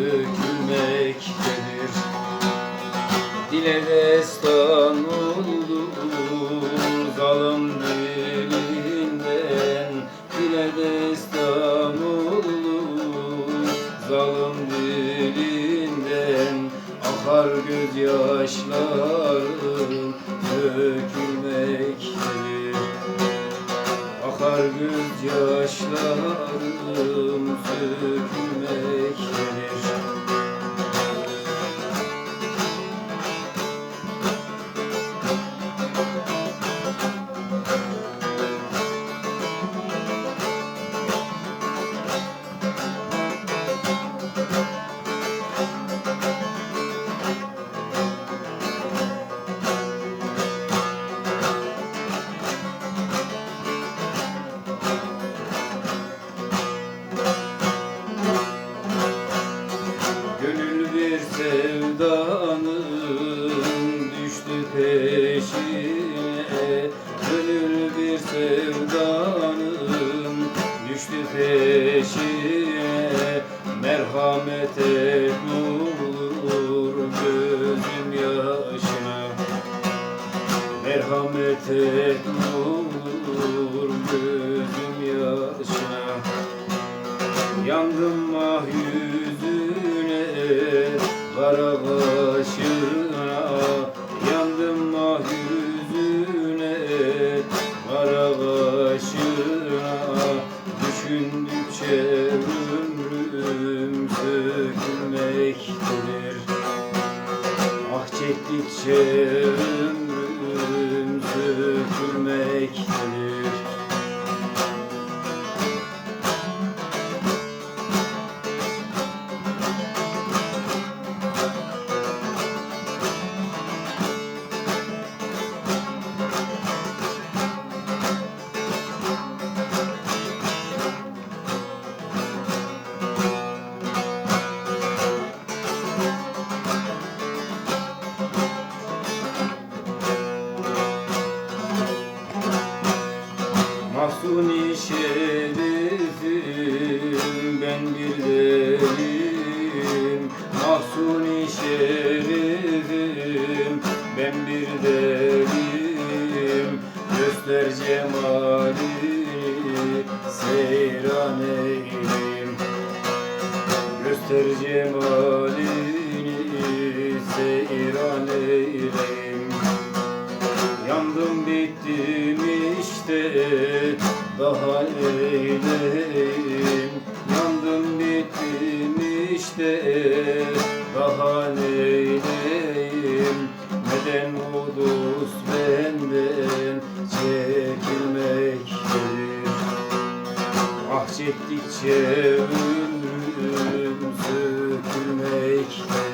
dökülmektedir Dile destan oldu zalim dilinden. Dile destan oldu zalim dilinden. Akar gözyaşlarım dökülmektedir. Akar gözyaşlarım dökülmektedir. Düştü peşine Merhamet et nur gözüm yaşına. Merhamet et nur gözüm yaşına. Yandım ah yüzüne kara kaşına sökülmektedir Ah çektikçe ömrüm sökülmektedir Mahsuni şerifim ben bir delim Mahsuni şerifim ben bir delim Göster cemalini seyran eylim. Göster cemalini seyran eylim daha neyleyim Yandım bittim işte daha neyleyim? Neden dost benden çekilmektedir Ah çektikçe ömrüm sökülmektedir